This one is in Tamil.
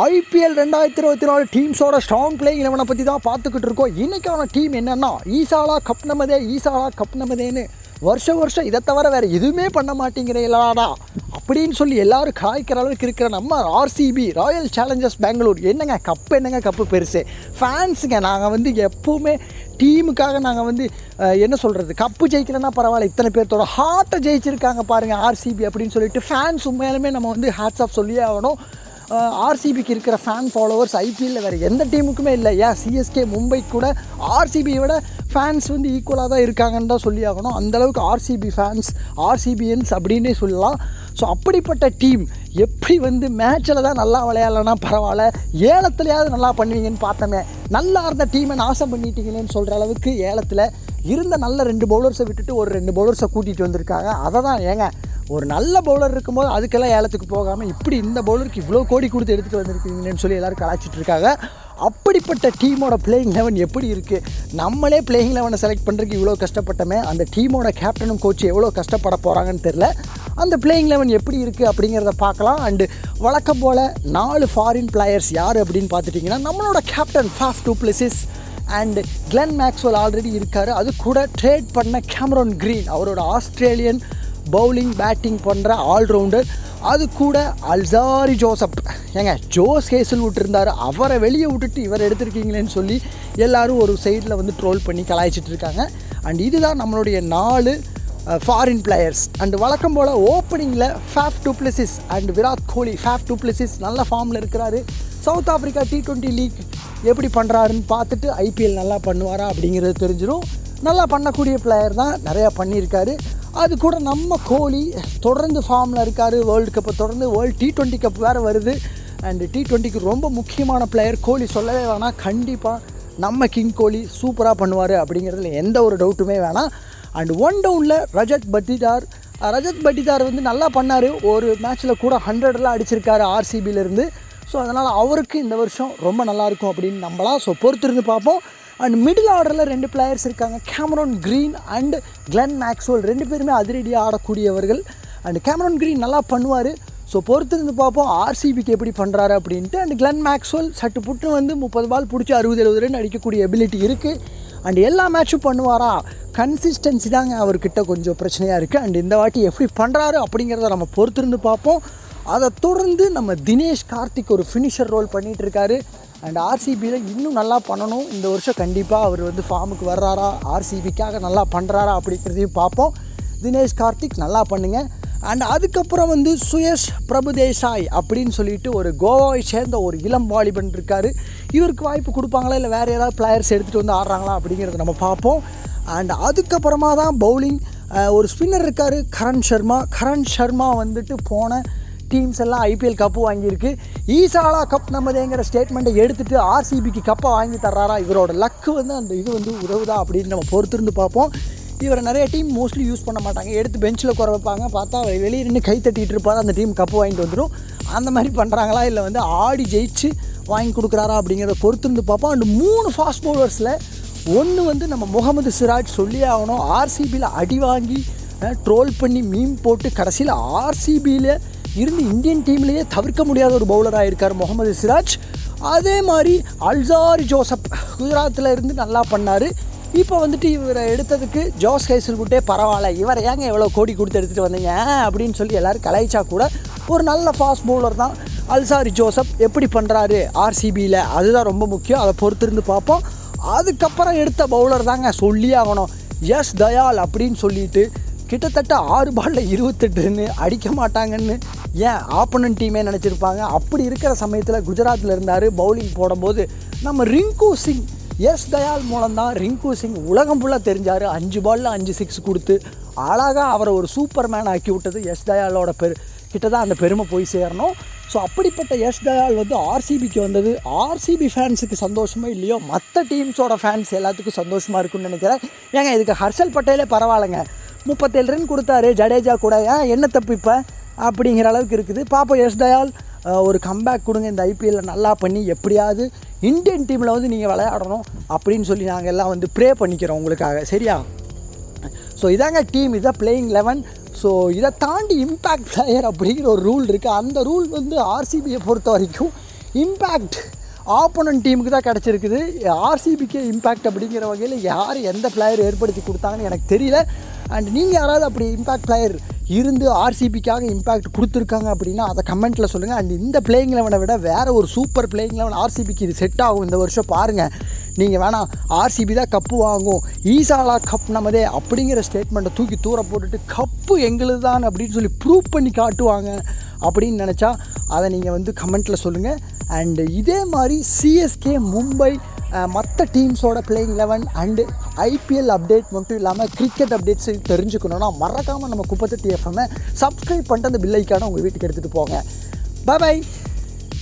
ஐபிஎல் ரெண்டாயிரத்தி இருபத்தி நாலு டீம்ஸோட ஸ்ட்ராங் பிளேயிங் லெவனை பற்றி தான் பார்த்துக்கிட்டு இருக்கோம். இன்றைக்கான டீம் என்னென்னா ஈசாலா கப் நமதே ஈசாலா கப் நமதேன்னு வருஷம் வருஷம் இதை தவிர வேறு எதுவுமே பண்ண மாட்டேங்கிறீங்களாடா அப்படின்னு சொல்லி எல்லாரும் காய்க்கிற அளவுக்கு இருக்கிற நம்ம ஆர்சிபி ராயல் சேலஞ்சர்ஸ் பெங்களூர் என்னங்க கப்பு என்னங்க கப்பு பெருசு? ஃபேன்ஸுங்க நாங்கள் வந்து எப்போவுமே டீமுக்காக நாங்கள் வந்து என்ன சொல்கிறது கப்பு ஜெயிக்கலன்னா பரவாயில்ல. இத்தனை பேர்த்தோட ஹார்ட்டை ஜெயிச்சிருக்காங்க பாருங்கள் ஆர்சிபி அப்படின்னு சொல்லிட்டு ஃபேன்ஸ் உண்மையாலுமே நம்ம வந்து ஹேட்ஸ் ஆஃப் சொல்லியே ஆகணும். ஆர்சிபிக்கு இருக்கிற ஃபேன் ஃபாலோவர்ஸ் ஐபிஎல்ல வேறு எந்த டீமுக்குமே இல்லை. ஏன்? சிஎஸ்கே மும்பை கூட ஆர்சிபியை விட ஃபேன்ஸ் வந்து ஈக்குவலாக தான் இருக்காங்கன்னு தான் சொல்லி ஆகணும். அந்தளவுக்கு ஆர்சிபி ஃபேன்ஸ் ஆர்சிபியன்ஸ் அப்படின்னே சொல்லலாம். ஸோ அப்படிப்பட்ட டீம் எப்படி வந்து மேட்ச்சில் தான் நல்லா விளையாடலன்னா பரவாயில்ல. ஏலத்துலையாவது நல்லா பண்ணுவீங்கன்னு பார்த்தோமே. நல்லா இருந்த டீமை நாசம் பண்ணிட்டீங்களேன்னு சொல்கிற அளவுக்கு ஏலத்தில் இருந்த நல்ல ரெண்டு பவுலர்ஸை விட்டுட்டு ஒரு ரெண்டு பவுலர்ஸை கூட்டிகிட்டு வந்திருக்காங்க. அதை தான் ஏங்க ஒரு நல்ல பவுலர் இருக்கும்போது அதுக்கெல்லாம் ஏலத்துக்கு போகாமல் இப்படி இந்த பவுலருக்கு இவ்வளோ கோடி கொடுத்து எடுத்துகிட்டு வந்திருக்கீங்கன்னு சொல்லி எல்லோரும் கலாச்சிட்டு இருக்காங்க. அப்படிப்பட்ட டீமோட பிளேயிங் லெவன் எப்படி இருக்குது நம்மளே பிளேயிங் லெவனை செலக்ட் பண்ணுறதுக்கு இவ்வளோ கஷ்டப்பட்டோமே அந்த டீமோட கேப்டனும் கோச் எவ்வளோ கஷ்டப்பட போகிறாங்கன்னு தெரில அந்த பிளேயிங் லெவன் எப்படி இருக்குது அப்படிங்கிறத பார்க்கலாம். அண்டு வழக்கம் போல் நாலு ஃபாரின் பிளேயர்ஸ் யார் அப்படின்னு பார்த்துட்டிங்கன்னா நம்மளோட captain Faf du Plessis and Glenn Maxwell already இருக்கார். அது கூட ட்ரேட் பண்ண கேமரோன் க்ரீன் அவரோட ஆஸ்திரேலியன் பவுலிங் பேட்டிங் பண்ணுற ஆல்ரவுண்டர். அது கூட அல்சாரி ஜோசப். ஏங்க ஜோஸ் ஹேசல்வுட் இருந்தார் அவரை வெளியே விட்டுட்டு இவர் எடுத்திருக்கீங்களேன்னு சொல்லி எல்லோரும் ஒரு சைடில் வந்து ட்ரோல் பண்ணி கலாய்ச்சிட்டு இருக்காங்க. அண்ட் இதுதான் நம்மளுடைய நாலு ஃபாரின் பிளேயர்ஸ் அண்ட் வழக்கம் போல் ஓப்பனிங்கில் Faf du Plessis and Virat Kohli Faf du Plessis நல்ல ஃபார்மில் இருக்கிறாரு. South Africa T twenty league எப்படி பண்ணுறாருன்னு பார்த்துட்டு ஐபிஎல் நல்லா பண்ணுவாரா அப்படிங்கிறது தெரிஞ்சிடும் நல்லா பண்ணக்கூடிய பிளேயர் தான் நிறையா பண்ணியிருக்காரு. அது கூட நம்ம கோலி தொடர்ந்து ஃபார்மில் இருக்கார். வேர்ல்டு கப்பை தொடர்ந்து வேர்ல்டு டி டுவெண்ட்டி கப் வேறு வருது. அண்ட் டி ட்வெண்ட்டிக்கு ரொம்ப முக்கியமான பிளேயர் கோலி சொல்லவே வேணாம் கண்டிப்பாக நம்ம கிங் கோலி சூப்பராக பண்ணுவார் அப்படிங்கிறதுல எந்த ஒரு டவுட்டுமே வேணாம். அண்ட் ஒன் டவுனில் ரஜத் பட்டிதார். ரஜத் பட்டிதார் வந்து நல்லா பண்ணார். ஒரு மேட்ச்சில் கூட ஹண்ட்ரட்லாம் அடிச்சிருக்காரு ஆர்சிபியிலேருந்து ஸோ அதனால் அவருக்கு இந்த வருஷம் ரொம்ப நல்லாயிருக்கும் அப்படின்னு நம்பலாம் ஸோ பொறுத்திருந்து பார்ப்போம். அண்ட் மிடில் ஆர்டரில் ரெண்டு பிளேயர்ஸ் இருக்காங்க. Cameron Green and Glenn Maxwell ரெண்டு பேருமே அதிரடியாக ஆடக்கூடியவர்கள். அண்ட் கேமரான் க்ரீன் நல்லா பண்ணுவார். ஸோ பொறுத்திருந்து பார்ப்போம் ஆர்சிபிக்கு எப்படி பண்ணுறாரு அப்படின்ட்டு. அண்ட் கிளென் மேக்ஸ்வெல் சட்டு புட்டு வந்து முப்பது பால் பிடிச்சி அறுபது எழுபது ரன் அடிக்கக்கூடிய எபிலிட்டி இருக்குது அண்ட் எல்லா மேட்சும் பண்ணுவாரா? கன்சிஸ்டன்சி தாங்க அவர்கிட்ட கொஞ்சம் பிரச்சனையாக இருக்குது அண்ட் இந்த வாட்டி எப்படி பண்ணுறாரு அப்படிங்கிறத நம்ம பொறுத்திருந்து பார்ப்போம். அதை தொடர்ந்து நம்ம தினேஷ் கார்த்திக் ஒரு ஃபினிஷர் ரோல் பண்ணிகிட்டு இருக்காரு. அண்ட் ஆர்சிபியில் இன்னும் நல்லா பண்ணணும். இந்த வருஷம் கண்டிப்பாக அவர் வந்து ஃபார்முக்கு வர்றாரா? ஆர்சிபிக்காக நல்லா பண்ணுறாரா அப்படிங்கிறதையும் பார்ப்போம். தினேஷ் கார்த்திக் நல்லா பண்ணுங்க. அண்ட் அதுக்கப்புறம் வந்து சுயஷ் பிரபுதேசாய் அப்படின்னு சொல்லிட்டு ஒரு கோவாவை சேர்ந்த ஒரு இளம் வாலிபன் இருக்கார். இவருக்கு வாய்ப்பு கொடுப்பாங்களா? இல்லை வேறு ஏதாவது பிளேயர்ஸ் எடுத்துகிட்டு வந்து ஆடுறாங்களா? அப்படிங்கிறத நம்ம பார்ப்போம். அண்ட் அதுக்கப்புறமா தான் பவுலிங் ஒரு ஸ்பின்னர் இருக்கார் கரண் சர்மா. கரண் சர்மா வந்துட்டு போன டீம்ஸ் எல்லாம் ஐபிஎல் கப்பு வாங்கியிருக்கு. ஈசாலா கப் நம்மதேங்கிற ஸ்டேட்மெண்ட்டை எடுத்துகிட்டு ஆர்சிபிக்கு கப்பை வாங்கி தர்றாரா? இவரோட லக்கு வந்து அந்த இது வந்து உதவுதா அப்படின்னு நம்ம பொறுத்திருந்து பார்ப்போம். இவரை நிறைய டீம் மோஸ்ட்லி யூஸ் பண்ண மாட்டாங்க. எடுத்து பெஞ்சில் குறை வைப்பாங்க. பார்த்தா அவர் வெளியே நின்று கை தட்டிகிட்டு இருப்பார். அந்த டீம் கப்பு வாங்கிட்டு வந்துடும் அந்த மாதிரி பண்ணுறாங்களா இல்லை வந்து ஆடி ஜெயிச்சு வாங்கி கொடுக்குறாரா அப்படிங்கிறத பொறுத்திருந்து பார்ப்போம். அண்ட் மூணு ஃபாஸ்ட் பவுலர்ஸில் ஒன்று வந்து நம்ம முகமது சிராஜ் சொல்லியே ஆகணும். ஆர்சிபியில் அடி வாங்கி ட்ரோல் பண்ணி மீம் போட்டு கடைசியில் ஆர்சிபியில் இருந்து இந்தியன் டீம்லேயே தவிர்க்க முடியாத ஒரு பவுலராக இருக்கார் முகமது சிராஜ். அதே மாதிரி அல்சாரி ஜோசப் குஜராத்தில் இருந்து நல்லா பண்ணார். இப்போ வந்துட்டு இவரை எடுத்ததுக்கு ஜோஸ் ஹேசல்வுட்டே பரவாயில்ல இவரை ஏங்க எவ்வளோ கோடி கொடுத்து எடுத்துகிட்டு வந்தீங்க? அப்படின்னு சொல்லி எல்லோரும் கலாய்ச்சா கூட ஒரு நல்ல ஃபாஸ்ட் பவுலர் தான் அல்சாரி ஜோசப். எப்படி பண்ணுறாரு ஆர்சிபியில் அதுதான் ரொம்ப முக்கியம். அதை பொறுத்திருந்து பார்ப்போம். அதுக்கப்புறம் எடுத்த பவுலர் தாங்க சொல்லி ஆகணும். எஸ் தயால் அப்படின்னு சொல்லிட்டு கிட்டத்தட்ட ஆறு பாலில் இருபத்தெட்டுன்னு அடிக்க மாட்டாங்கன்னு ஏன் ஆப்போனன்ட் டீமே நினச்சிருப்பாங்க? அப்படி இருக்கிற சமயத்தில் குஜராத்தில் இருந்தார் பவுலிங் போடும்போது நம்ம ரிங்கு சிங் எஸ் தயால் மூலம்தான் ரிங்கு சிங் உலகம் ஃபுல்லாக தெரிஞ்சார். அஞ்சு பாலில் அஞ்சு சிக்ஸ் கொடுத்து அழகாக அவரை ஒரு சூப்பர் மேன் ஆக்கி விட்டது எஸ் தயாலோட பெரு கிட்ட தான் அந்த பெருமை போய் சேரணும். ஸோ அப்படிப்பட்ட எஸ் தயால் வந்து ஆர்சிபிக்கு வந்தது. ஆர்சிபி ஃபேன்ஸுக்கு சந்தோஷமோ இல்லையோ மற்ற டீம்ஸோட ஃபேன்ஸ் எல்லாத்துக்கும் சந்தோஷமாக இருக்குன்னு நினைக்கிறேன். ஏங்க இதுக்கு ஹர்ஷல் பட்டேலே பரவாயில்லைங்க. முப்பத்தேழு ரன் கொடுத்தாரு ஜடேஜா கூட. ஏன் என்ன தப்பு இப்போ? அப்படிங்கிற அளவுக்கு இருக்குது. பாப்போம் எஸ் தயால் ஒரு கம்பேக் கொடுங்க இந்த ஐபிஎல்ல நல்லா பண்ணி எப்படியாவது இந்தியன் டீமில் வந்து நீங்கள் விளையாடணும் அப்படின்னு சொல்லி நாங்கள் எல்லாம் வந்து ப்ரே பண்ணிக்கிறோம் உங்களுக்காக. சரியா? ஸோ இதாங்க டீம் இதான் பிளேயிங் லெவன் ஸோ இதை தாண்டி இம்பேக்ட் பிளேயர் அப்படிங்கிற ஒரு ரூல் இருக்குது அந்த ரூல் வந்து ஆர்சிபியை பொறுத்த வரைக்கும் இம்பேக்ட் ஆப்போனன்ட் டீமுக்கு தான் கிடச்சிருக்குது. ஆர்சிபிக்கு இம்பேக்ட் அப்படிங்கிற வகையில் யார் எந்த பிளேயர் ஏற்படுத்தி கொடுத்தாங்கன்னு எனக்கு தெரியல. அண்ட் நீங்கள் யாராவது அப்படி இம்பேக்ட் பிளேயர் இருந்து ஆர்சிபிக்காக இம்பேக்ட் கொடுத்துருக்காங்க அப்படின்னா அதை கமெண்ட்டில் சொல்லுங்கள் அண்ட் இந்த பிளேயிங் லெவனை விட வேறு ஒரு சூப்பர் பிளேயிங் லெவன் ஆர்சிபிக்கு இது செட் ஆகும் இந்த வருஷம் பாருங்கள் நீங்கள் வேணாம் ஆர்சிபி தான் கப்பு வாங்கும். ஈசாலா கப் நமதே அப்படிங்கிற ஸ்டேட்மெண்ட்டை தூக்கி தூர போட்டுட்டு கப்பு எங்களுது தான் அப்படின்னு சொல்லி ப்ரூவ் பண்ணி காட்டுவாங்க அப்படின்னு நினச்சா அதை நீங்கள் வந்து கமெண்ட்டில் சொல்லுங்கள் அண்டு இதே மாதிரி சிஎஸ்கே மும்பை மற்ற டீம்ஸோட playing eleven and IPL update மட்டும் இல்லாமல் கிரிக்கெட் அப்டேட்ஸ் தெரிஞ்சுக்கணுன்னா மறக்காமல் நம்ம குப்பத்தட்டி எஃப்எம்மை சப்ஸ்கிரைப் பண்ணிட்டு அந்த பில்லைக்கான உங்கள் வீட்டுக்கு எடுத்துகிட்டு போங்க. பாய்